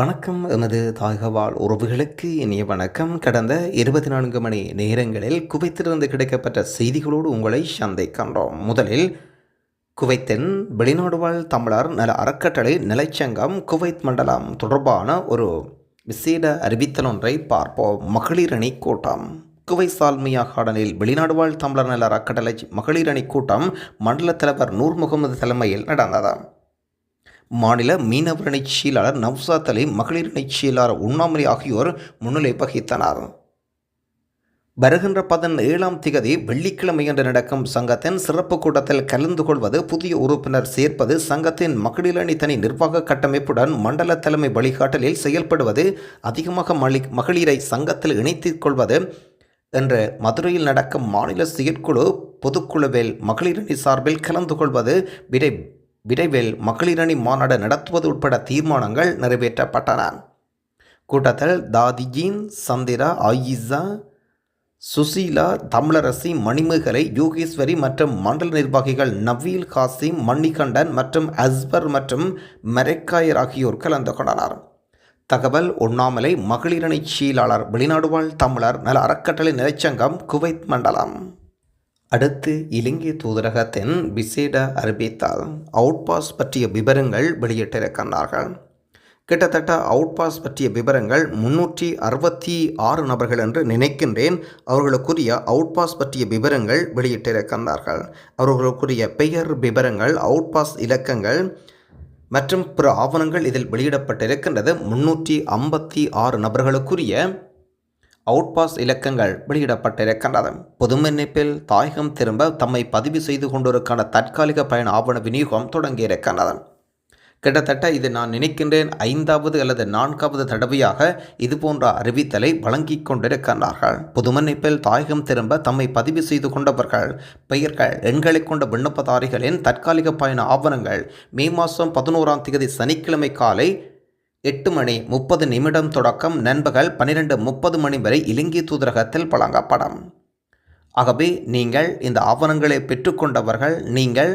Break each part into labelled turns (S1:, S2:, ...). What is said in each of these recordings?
S1: வணக்கம். எனது தாய்கவால் உறவுகளுக்கு இனிய வணக்கம். கடந்த இருபத்தி நான்கு மணி நேரங்களில் குவைத்திலிருந்து கிடைக்கப்பட்ட செய்திகளோடு உங்களை சந்திக்கின்றோம். முதலில் குவைத்தின் வெளிநாடு வாழ் தமிழர் நல அறக்கட்டளை நிலைச்சங்கம் குவைத் மண்டலம் தொடர்பான ஒரு விசேட அறிவித்தல் ஒன்றை பார்ப்போம். மகளிர் கூட்டம். குவை சால்மியா கார்டனில் வெளிநாடு வாழ் தமிழர் நல அறக்கட்டளை மகளிர் கூட்டம் மண்டல தலைவர் நூர் முகமது தலைமையில் நடந்தது. மாநில மீனவர் செயலாளர் நவ்சாத் அலி மகளிர் செயலாளர் உண்ணாமலை ஆகியோர் முன்னிலை வகித்தனர். வருகின்ற பதினேழாம் திகதி வெள்ளிக்கிழமை என்று நடக்கும் சங்கத்தின் சிறப்பு கூட்டத்தில் கலந்து கொள்வது புதிய உறுப்பினர் சேர்ப்பது சங்கத்தின் மகளிர் அணி தனி நிர்வாக கட்டமைப்புடன் மண்டல தலைமை வழிகாட்டலில் செயல்படுவது அதிகமாக மளி மகளிரை சங்கத்தில் இணைத்துக் கொள்வது என்று மதுரையில் நடக்கும் மாநில செயற்குழு பொதுக்குழுவில் மகளிர் அணி சார்பில் கலந்து கொள்வது விரை விரைவில் மகளிரணி மாநாடு நடத்துவது உட்பட தீர்மானங்கள் நிறைவேற்றப்பட்டன. கூட்டத்தில் தாதிஜீன் சந்திரா ஆயிசா சுசீலா தமிழரசி மணிமேகலை யோகேஸ்வரி மற்றும் மண்டல நிர்வாகிகள் நவீல் காசிம் மணிகண்டன் மற்றும் அஸ்பர் மற்றும் மெரெக்காயர் ஆகியோர் கலந்து கொண்டனர். தகவல் உண்ணாமலை மகளிரணி செயலாளர் வெளிநாடுவாழ் தமிழர் நல அறக்கட்டளை நிலைச்சங்கம் குவைத் மண்டலம். அடுத்து இலங்கை தூதரகத்தின் விசேட அறிவித்தால் அவுட் பாஸ் பற்றிய விவரங்கள் வெளியிட்டிருக்கின்றார்கள். கிட்டத்தட்ட அவுட் பாஸ் பற்றிய விவரங்கள் முன்னூற்றி அறுபத்தி ஆறு நபர்கள் என்று நினைக்கின்றேன். அவர்களுக்குரிய அவுட் பாஸ் பற்றிய விவரங்கள் வெளியிட்டிருக்கின்றார்கள். அவர்களுக்குரிய பெயர் விவரங்கள் அவுட் பாஸ் இலக்கங்கள் மற்றும் பிற ஆவணங்கள் இதில் வெளியிடப்பட்டிருக்கின்றது. முன்னூற்றி ஐம்பத்தி ஆறு நபர்களுக்குரிய அவுட்பாஸ் இலக்கங்கள் வெளியிடப்பட்டிருக்கின்றது புதுமன்னிப்பில் தாயகம் திரும்ப தம்மை பதிவு செய்து கொண்டோருக்கான தற்காலிக பயண ஆவண விநியோகம் தொடங்கியிருக்கின்றது கிட்டத்தட்ட இது நான் நினைக்கின்றேன் ஐந்தாவது அல்லது நான்காவது தடவையாக இது போன்ற அறிவித்தலை வழங்கி கொண்டிருக்கின்றார்கள். புதுமன்னிப்பில் தாயகம் திரும்ப தம்மை பதிவு செய்து கொண்டவர்கள் பெயர்கள் எண்களை கொண்ட விண்ணப்பதாரிகளின் தற்காலிக பயண ஆவணங்கள் மே மாதம் பதினோராம் தேதி சனிக்கிழமை காலை எட்டு மணி முப்பது நிமிடம் தொடக்கம். நண்பகல் பன்னிரெண்டு முப்பது மணி வரை இலங்கை தூதரகத்தில் வழங்கப்படும் ஆகவே நீங்கள் இந்த ஆவணங்களை பெற்றுக்கொண்டவர்கள் நீங்கள்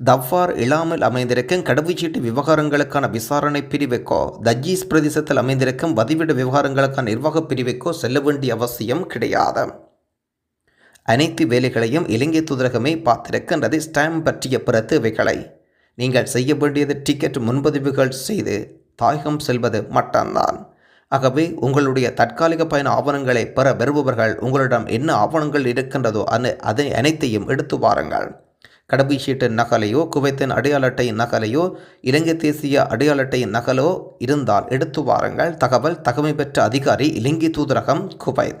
S1: தவ்வார் இல்லாமல் அமைந்திருக்கும் கடவுச்சீட்டு விவகாரங்களுக்கான விசாரணை பிரிவுக்கோ தஜீஸ் பிரதேசத்தில் அமைந்திருக்கும் வதிவிட விவகாரங்களுக்கான நிர்வாக பிரிவுக்கோ செல்ல வேண்டிய அவசியம் கிடையாது. அனைத்து வேலைகளையும் இலங்கை தூதரகமே பார்த்திருக்கின்றது. ஸ்டாம்ப் பற்றிய பிற தேவைகளை நீங்கள் செய்ய வேண்டியது டிக்கெட் முன்பதிவுகள் செய்து தாயகம் செல்வது மட்டும்தான். ஆகவே உங்களுடைய தற்காலிக பயண ஆவணங்களை பெற விரும்புபவர்கள் உங்களிடம் என்ன ஆவணங்கள் இருக்கின்றதோ அனு அதை அனைத்தையும் எடுத்து வாருங்கள். கடமை சீட்டின் நகலையோ குவைத்தின் அடையாள அட்டையின் நகலையோ இலங்கை தேசிய அடையாள அட்டையின் நகலோ இருந்தால் எடுத்து வாருங்கள். தகவல் தகமை பெற்ற அதிகாரி இலங்கை தூதரகம் குவைத்.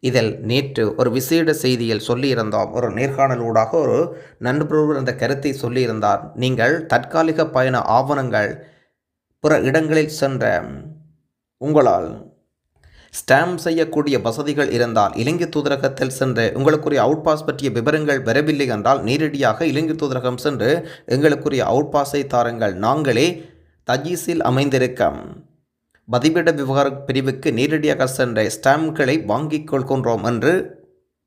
S1: இதில் நேற்று ஒரு விசேட செய்தியில் சொல்லியிருந்தோம். ஒரு நேர்காணலூடாக ஒரு நண்பர் அந்த கருத்தை சொல்லியிருந்தார். நீங்கள் தற்காலிக பயண ஆவணங்கள் பிற இடங்களில் சென்ற உங்களால் ஸ்டாம்ப் செய்யக்கூடிய வசதிகள் இருந்தால் இலங்கை தூதரகத்தில் சென்று உங்களுக்குரிய அவுட் பாஸ் பற்றிய விவரங்கள் வரவில்லை என்றால் நேரடியாக இலங்கை தூதரகம் சென்று எங்களுக்குரிய அவுட் பாஸை தாருங்கள். நாங்களே தஜீஸில் அமைந்திருக்கம். பதிவிட விவகார பிரிவுக்கு நேரடியாக சென்ற ஸ்டாம்ப்களை வாங்கிக் கொள்கின்றோம் என்று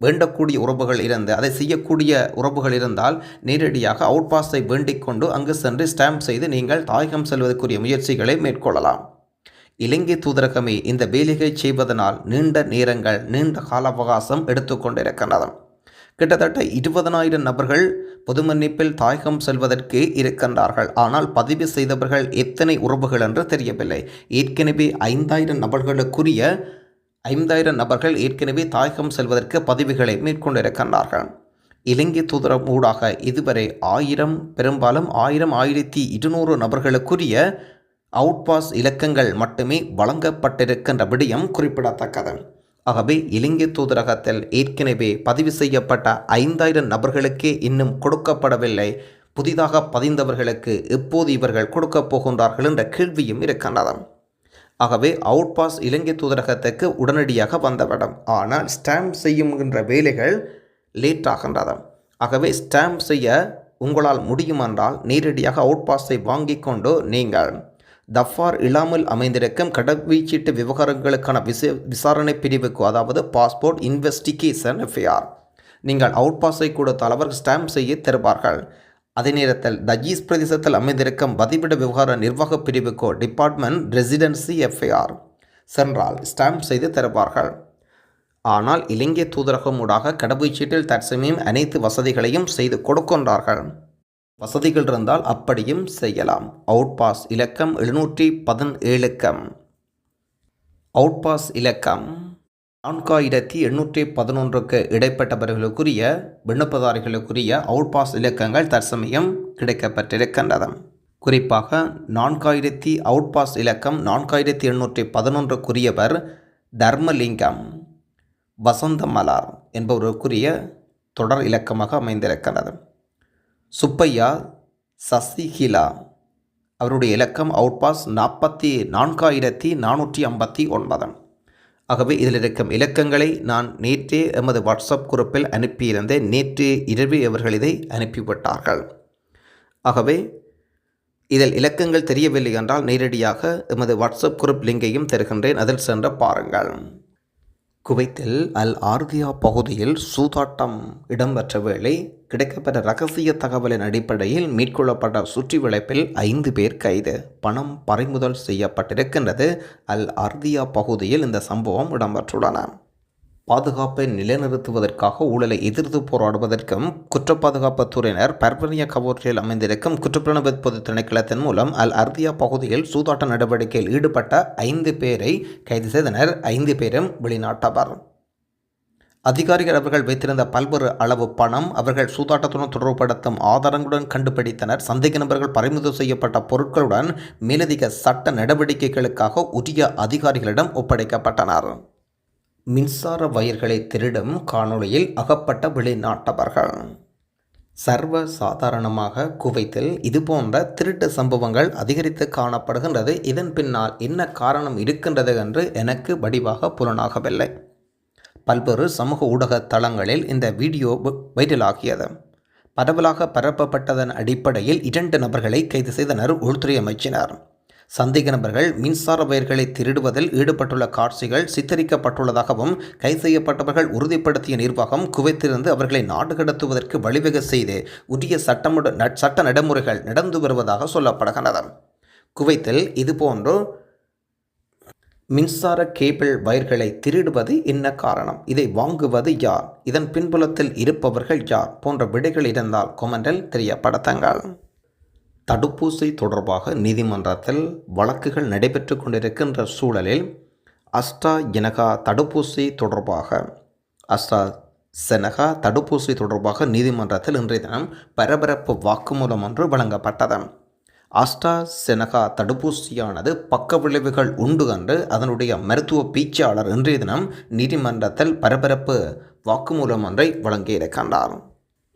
S1: வேண்டக்கூடிய உறவுகள் இருந்து அதை செய்யக்கூடிய உறவுகள் இருந்தால் நேரடியாக அவுட் பாஸை வேண்டிக் கொண்டு அங்கு சென்று ஸ்டாம்ப் செய்து நீங்கள் தாயகம் செல்வதற்குரிய முயற்சிகளை மேற்கொள்ளலாம். இலங்கை தூதரகமே இந்த வேலையை செய்வதனால் நீண்ட நேரங்கள் நீண்ட கால அவகாசம் எடுத்துக்கொண்டிருக்கின்றது கிட்டத்தட்ட இருபதனாயிரம் நபர்கள் பொது மன்னிப்பில் தாயகம் செல்வதற்கு இருக்கின்றார்கள். ஆனால் பதிவு செய்தவர்கள் எத்தனை உறவுகள் என்று தெரியவில்லை. ஏற்கனவே ஐந்தாயிரம் நபர்களுக்குரிய ஐந்தாயிரம் நபர்கள் ஏற்கனவே தாயகம் செல்வதற்கு பதிவுகளை மேற்கொண்டிருக்கின்றார்கள். இலங்கை தூதரம் ஊடாக இதுவரை ஆயிரம் பெரும்பாலும் ஆயிரம் ஆயிரத்தி இருநூறு நபர்களுக்குரிய அவுட் பாஸ் இலக்கங்கள் மட்டுமே வழங்கப்பட்டிருக்கின்ற விடயம் குறிப்பிடத்தக்கது. ஆகவே இலங்கை தூதரகத்தில் ஏற்கனவே பதிவு செய்யப்பட்ட ஐந்தாயிரம் நபர்களுக்கே இன்னும் கொடுக்கப்படவில்லை. புதிதாக பதிந்தவர்களுக்கு எப்போது இவர்கள் கொடுக்கப் போகின்றார்கள் என்ற கேள்வியும் இருக்கின்றது ஆகவே அவுட் பாஸ் இலங்கை தூதரகத்துக்கு உடனடியாக வந்துவிடும் ஆனால் ஸ்டாம்ப் செய்யுகின்ற வேலைகள் லேட் ஆகின்றது ஆகவே ஸ்டாம்ப் செய்ய உங்களால் முடியுமென்றால் நேரடியாக அவுட் பாஸை வாங்கி கொண்டு நீங்கள் தஃபார் இல்லாமல் அமைந்திருக்கும் கடவுச்சீட்டு விவகாரங்களுக்கான விச விசாரணை பிரிவுக்கு அதாவது பாஸ்போர்ட் இன்வெஸ்டிகேஷன் எஃப்ஐஆர். நீங்கள் அவுட் பாஸை கொடுத்தால் அவர் ஸ்டாம்ப் செய்ய தருவார்கள். அதே நேரத்தில் தஜீஸ் பிரதேசத்தில் அமைந்திருக்கும் வதிவிட விவகார நிர்வாக பிரிவுக்கோ டிபார்ட்மெண்ட் ரெசிடென்சி எஃப்ஐஆர் சென்றால் ஸ்டாம்ப் செய்து தருவார்கள். ஆனால் இலங்கை தூதரகம் ஊடாக கடவுச்சீட்டில் தற்சமயம் அனைத்து வசதிகளையும் செய்து கொடுக்கின்றார்கள். வசதிகள் இருந்தால் அப்படியும் செய்யலாம். அவுட் பாஸ் இலக்கம் எழுநூற்றி பதினேழுக்கம் அவுட் பாஸ் இலக்கம் நான்காயிரத்தி எண்ணூற்றி பதினொன்றுக்கு இடைப்பட்டவர்களுக்குரிய விண்ணப்பதாரிகளுக்குரிய அவுட் பாஸ் இலக்கங்கள் தற்சமயம் கிடைக்கப்பட்டிருக்கின்றது குறிப்பாக நான்காயிரத்தி அவுட் பாஸ் இலக்கம் நான்காயிரத்தி எண்ணூற்றி பதினொன்றுக்குரியவர் தர்மலிங்கம் வசந்த மலார் என்பவருக்குரிய தொடர் இலக்கமாக அமைந்திருக்கிறது சுப்பையா சசிகிலா. அவருடைய இலக்கம் அவுட் பாஸ் நாற்பத்தி நான்காயிரத்தி நானூற்றி ஐம்பத்தி ஒன்பது ஆகவே இதில் இருக்கும் இலக்கங்களை நான் நேற்றே எமது வாட்ஸ்அப் குரூப்பில் அனுப்பியிருந்தேன். நேற்று இரவு அவர்கள் இதை அனுப்பிவிட்டார்கள். ஆகவே இதில் இலக்கங்கள் தெரியவில்லை என்றால் நேரடியாக எமது வாட்ஸ்அப் குரூப் லிங்கையும் தருகின்றேன். அதில் சென்று பாருங்கள். குவைத்தில் அல் ஆர்தியா பகுதியில் சூதாட்டம் இடம்பெற்ற வேளை கிடைக்கப்பட்ட ரகசிய தகவலின் அடிப்படையில் மேற்கொள்ளப்பட்ட சுற்றி வளைப்பில் ஐந்து பேர் கைது. பணம் பறிமுதல் செய்யப்பட்டிருக்கின்றது. அல் ஆர்தியா பகுதியில் இந்த சம்பவம் இடம்பெற்றுள்ளன. பாதுகாப்பை நிலைநிறுத்துவதற்காக ஊழலை எதிர்த்து போராடுவதற்கும் குற்றப்பாதுகாப்பு துறையினர் பர்வனிய கவோற்றில் அமைந்திருக்கும் குற்றப்புலனாய்வு பொது திணைக்களத்தின் மூலம் அல் அர்தியா பகுதியில் சூதாட்ட நடவடிக்கையில் ஈடுபட்ட ஐந்து பேரை கைது செய்தனர். ஐந்து பேரும் வெளிநாட்டவர். அதிகாரிகள் அவர்கள் வைத்திருந்த பல்வேறு அளவு பணம் அவர்கள் சூதாட்டத்துடன் தொடர்புபடுத்தும் ஆதாரங்களுடன் கண்டுபிடித்தனர். சந்தேக நபர்கள் பறிமுதல் செய்யப்பட்ட பொருட்களுடன் மேலதிக சட்ட நடவடிக்கைகளுக்காக உரிய அதிகாரிகளிடம் ஒப்படைக்கப்பட்டனர். மின்சார வயர்களை திருடும் காணொளியில் அகப்பட்ட வெளிநாட்டவர்கள். சர்வ சாதாரணமாக குவைத்தில் இதுபோன்ற திருட்டு சம்பவங்கள் அதிகரித்து காணப்படுகின்றது. இதன் பின்னால் என்ன காரணம் இருக்கின்றது என்று எனக்கு வடிவாக புலனாகவில்லை. பல்வேறு சமூக ஊடக தளங்களில் இந்த வீடியோ வைரலாகியது. பரவலாக பரப்பப்பட்டதன் அடிப்படையில் இரண்டு நபர்களை கைது செய்தனர் உள்துறை அமைச்சினர். சந்தேக நபர்கள் மின்சார வயர்களை திருடுவதில் ஈடுபட்டுள்ள காட்சிகள் சித்தரிக்கப்பட்டுள்ளதாகவும் கைது செய்யப்பட்டவர்கள் உறுதிப்படுத்திய நிர்வாகம் குவைத்திலிருந்து அவர்களை நாடு கடத்துவதற்கு வழிவகை செய்து உரிய சட்டமுட சட்ட நடைமுறைகள் நடந்து வருவதாக சொல்லப்படுகின்றது குவைத்தில் இதுபோன்று மின்சார கேபிள் வயர்களை திருடுவது என்ன காரணம்? இதை வாங்குவது யார்? இதன் பின்புலத்தில் இருப்பவர்கள் யார்? போன்ற விடைகள் இருந்தால் கொமெண்டில் தெரியப்படுத்துங்கள். தடுப்பூசி தொடர்பாக நீதிமன்றத்தில் வழக்குகள் நடைபெற்று கொண்டிருக்கின்ற சூழலில் அஸ்ட்ரா ஜெனகா தடுப்பூசி தொடர்பாக அஸ்ட்ரா செனகா தடுப்பூசி தொடர்பாக நீதிமன்றத்தில் இன்றைய தினம் பரபரப்பு வாக்குமூலம் ஒன்று வழங்கப்பட்டது. அஸ்ட்ரா செனகா தடுப்பூசியானது பக்க விளைவுகள் உண்டு என்று அதனுடைய மருத்துவ பேச்சாளர் இன்றைய தினம் நீதிமன்றத்தில் பரபரப்பு வாக்குமூலம் ஒன்றை வழங்கியிருக்கின்றார்.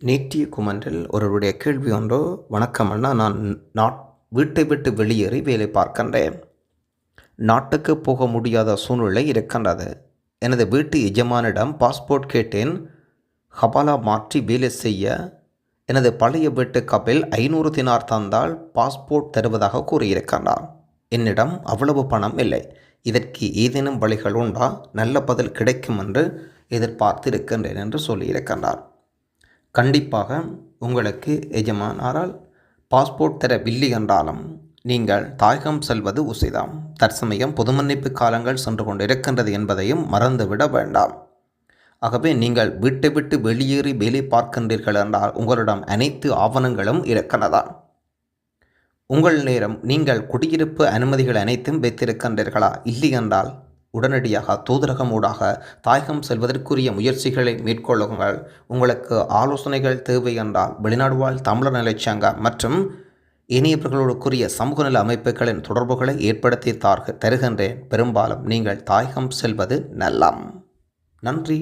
S1: நேற்றிய குமன்றில் ஒருவருடைய கேள்வி ஒன்று வணக்கம் அண்ணா நான் நாட் வீட்டை விட்டு வெளியேறி வேலை பார்க்கின்றேன். நாட்டுக்கு போக முடியாத சூழ்நிலை இருக்கின்றது. எனது வீட்டு எஜமானிடம் பாஸ்போர்ட் கேட்டேன். ஹபாலா மாற்றி வேலை செய்ய. எனது பழைய வீட்டு கபில் ஐநூறு தினார் தந்தால் பாஸ்போர்ட் தருவதாக கூறியிருக்கின்றார். என்னிடம் அவ்வளவு பணம் இல்லை. இதற்கு ஏதேனும் வழிகள் உண்டா? நல்ல பதில் கிடைக்கும் என்று எதிர்பார்த்திருக்கின்றேன் என்று சொல்லியிருக்கின்றார். கண்டிப்பாக உங்களுக்கு எஜமானாரால் பாஸ்போர்ட் தரவில்லை என்றாலும் நீங்கள் தாயகம் செல்வது உசிதாம். தற்சமயம் பொது மன்னிப்பு காலங்கள் சென்று கொண்டிருக்கின்றது என்பதையும் மறந்துவிட வேண்டாம். ஆகவே நீங்கள் வீட்டை விட்டு வெளியேறி வேலை பார்க்கின்றீர்கள் என்றால் உங்களிடம் அனைத்து ஆவணங்களும் இருக்கிறதா உங்கள் நேரம் நீங்கள் குடியிருப்பு அனுமதிகள் அனைத்தும் வைத்திருக்கின்றீர்களா? இல்லை என்றால் உடனடியாக தூதரகம் ஊடாக தாயகம் செல்வதற்குரிய முயற்சிகளை மேற்கொள்ளுங்கள். உங்களுக்கு ஆலோசனைகள் தேவை என்றால் வெளிநாடு வாழ் தமிழர் நிலைச்சங்கம் மற்றும் இனியவர்களுக்குரிய சமூக நல அமைப்புகளின் தொடர்புகளை ஏற்படுத்தி தார்க தருகின்றேன். பெரும்பாலும் நீங்கள் தாயகம் செல்வது நல்லம். நன்றி.